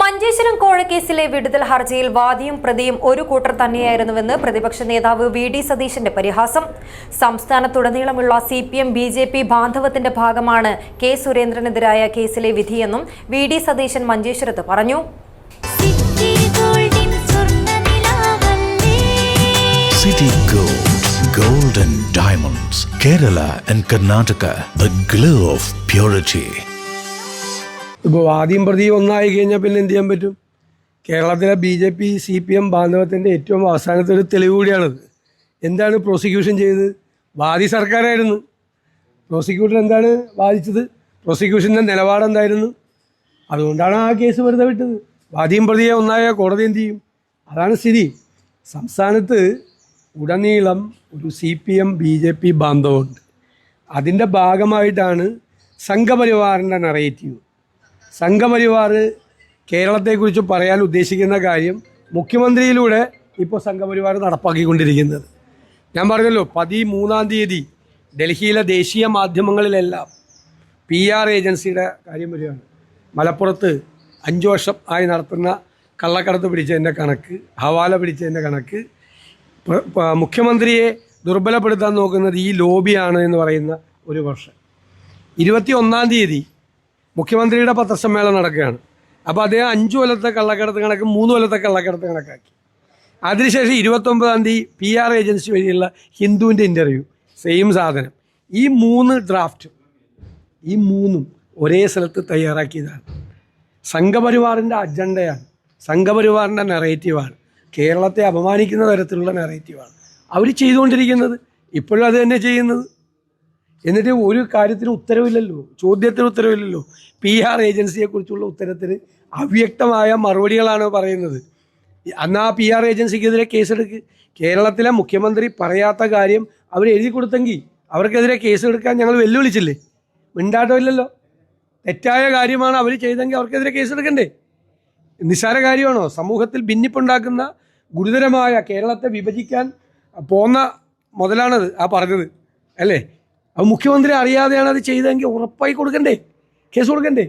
മഞ്ചേശ്വരം കോഴക്കേസിലെ വിടുതൽ ഹർജിയിൽ വാദിയും പ്രതിയും ഒരു കൂട്ടർ തന്നെയായിരുന്നുവെന്ന് പ്രതിപക്ഷ നേതാവ് വി ഡി സതീശന്റെ പരിഹാസം. സംസ്ഥാനത്തുടനീളമുള്ള C P M B J P ബാന്ധവത്തിന്റെ ഭാഗമാണ് കെ സുരേന്ദ്രനെതിരായ കേസിലെ വിധിയെന്നും വി ഡി സതീശൻ മഞ്ചേശ്വരത്ത് പറഞ്ഞു. സിറ്റി ഗോൾഡിൻ സ്വർണനിലാവല്ലേ City Gold, Gold and Diamonds, Kerala and Karnataka, the glow of purity. ഇപ്പോൾ വാദിയും പ്രതിയും ഒന്നായി കഴിഞ്ഞാൽ പിന്നെ എന്ത് ചെയ്യാൻ പറ്റും? കേരളത്തിലെ B J P C P M ബാന്ധവത്തിന്റെ ഏറ്റവും അവസാനത്തെ ഒരു തെളിവ് കൂടിയാണത്. എന്താണ് പ്രോസിക്യൂഷൻ ചെയ്തത്? വാദി സർക്കാരായിരുന്നു. പ്രോസിക്യൂട്ടർ എന്താണ് വാദിച്ചത്? പ്രോസിക്യൂഷന്റെ നിലപാടെന്തായിരുന്നു അതുകൊണ്ടാണ് ആ കേസ് വെറുതെ വിട്ടത്. വാദിയും പ്രതിയെ ഒന്നായ കോടതി എന്ത് ചെയ്യും? അതാണ് സ്ഥിതി. സംസ്ഥാനത്ത് ഉടനീളം ഒരു C P M B J P ബാന്ധവമുണ്ട്. അതിന്റെ ഭാഗമായിട്ടാണ് സംഘപരിവാറിന്റെ നറേറ്റീവ് സംഘപരിവാർ കേരളത്തെക്കുറിച്ച് പറയാൻ ഉദ്ദേശിക്കുന്ന കാര്യം മുഖ്യമന്ത്രിയിലൂടെ ഇപ്പോൾ സംഘപരിവാർ നടപ്പാക്കിക്കൊണ്ടിരിക്കുന്നത്. ഞാൻ പറഞ്ഞല്ലോ പതിമൂന്നാം തീയതി ഡൽഹിയിലെ ദേശീയ മാധ്യമങ്ങളിലെല്ലാം പി ആർ ഏജൻസിയുടെ കാര്യം വരികയാണ്. മലപ്പുറത്ത് അഞ്ച് വർഷം ആയി നടത്തുന്ന കള്ളക്കടത്ത് പിടിച്ചതിന്റെ കണക്ക് ഹവാല പിടിച്ചതിന്റെ കണക്ക് മുഖ്യമന്ത്രിയെ ദുർബലപ്പെടുത്താൻ നോക്കുന്നത് ഈ ലോബിയാണ് എന്ന് പറയുന്ന ഒരു വർഷം. ഇരുപത്തി ഒന്നാം തീയതി മുഖ്യമന്ത്രിയുടെ പത്രസമ്മേളനം നടക്കുകയാണ്. അപ്പോൾ അദ്ദേഹം അഞ്ച് കൊല്ലത്തെ കള്ളക്കടത്ത് കണക്ക് മൂന്ന് കൊല്ലത്തെ കള്ളക്കടത്ത് കണക്കാക്കി. അതിനുശേഷം ഇരുപത്തൊമ്പതാം തീയതി പി ആർ ഏജൻസി വഴിയുള്ള ഹിന്ദുവിന്റെ ഇന്റർവ്യൂ സെയിം സാധനം. ഈ മൂന്ന് ഡ്രാഫ്റ്റ് ഈ മൂന്നും ഒരേ സ്ഥലത്ത് തയ്യാറാക്കിയതാണ്. സംഘപരിവാറിന്റെ അജണ്ടയാണ്. സംഘപരിവാറിന്റെ നെറേറ്റീവാണ് കേരളത്തെ അപമാനിക്കുന്ന തരത്തിലുള്ള നെറേറ്റീവാണ് അവർ ചെയ്തുകൊണ്ടിരിക്കുന്നത് ഇപ്പോഴും അത് തന്നെ ചെയ്യുന്നത്. എന്നിട്ട് ഒരു കാര്യത്തിന് ഉത്തരവില്ലല്ലോ ചോദ്യത്തിന് ഉത്തരവില്ലല്ലോ. പി ആർ ഏജൻസിയെക്കുറിച്ചുള്ള ഉത്തരത്തിന് അവ്യക്തമായ മറുപടികളാണ് പറയുന്നത്. അന്ന് ആ പി ആർ ഏജൻസിക്കെതിരെ കേസെടുക്ക് കേരളത്തിലെ മുഖ്യമന്ത്രി പറയാത്ത കാര്യം അവർ എഴുതി കൊടുത്തെങ്കിൽ അവർക്കെതിരെ കേസെടുക്കാൻ ഞങ്ങൾ വെല്ലുവിളിച്ചില്ലേ? മിണ്ടാട്ടമില്ലല്ലോ. തെറ്റായ കാര്യമാണ് അവർ ചെയ്തെങ്കിൽ അവർക്കെതിരെ കേസെടുക്കണ്ടേ? നിസ്സാര കാര്യമാണോ? സമൂഹത്തിൽ ഭിന്നിപ്പുണ്ടാക്കുന്ന ഗുരുതരമായ കേരളത്തെ വിഭജിക്കാൻ പോന്ന മുതലാണത് ആ പറഞ്ഞത് അല്ലേ? അത് മുഖ്യമന്ത്രി അറിയാതെയാണ് അത് ചെയ്തതെങ്കിൽ ഉറപ്പായി കൊടുക്കണ്ടേ? കേസ് കൊടുക്കണ്ടേ?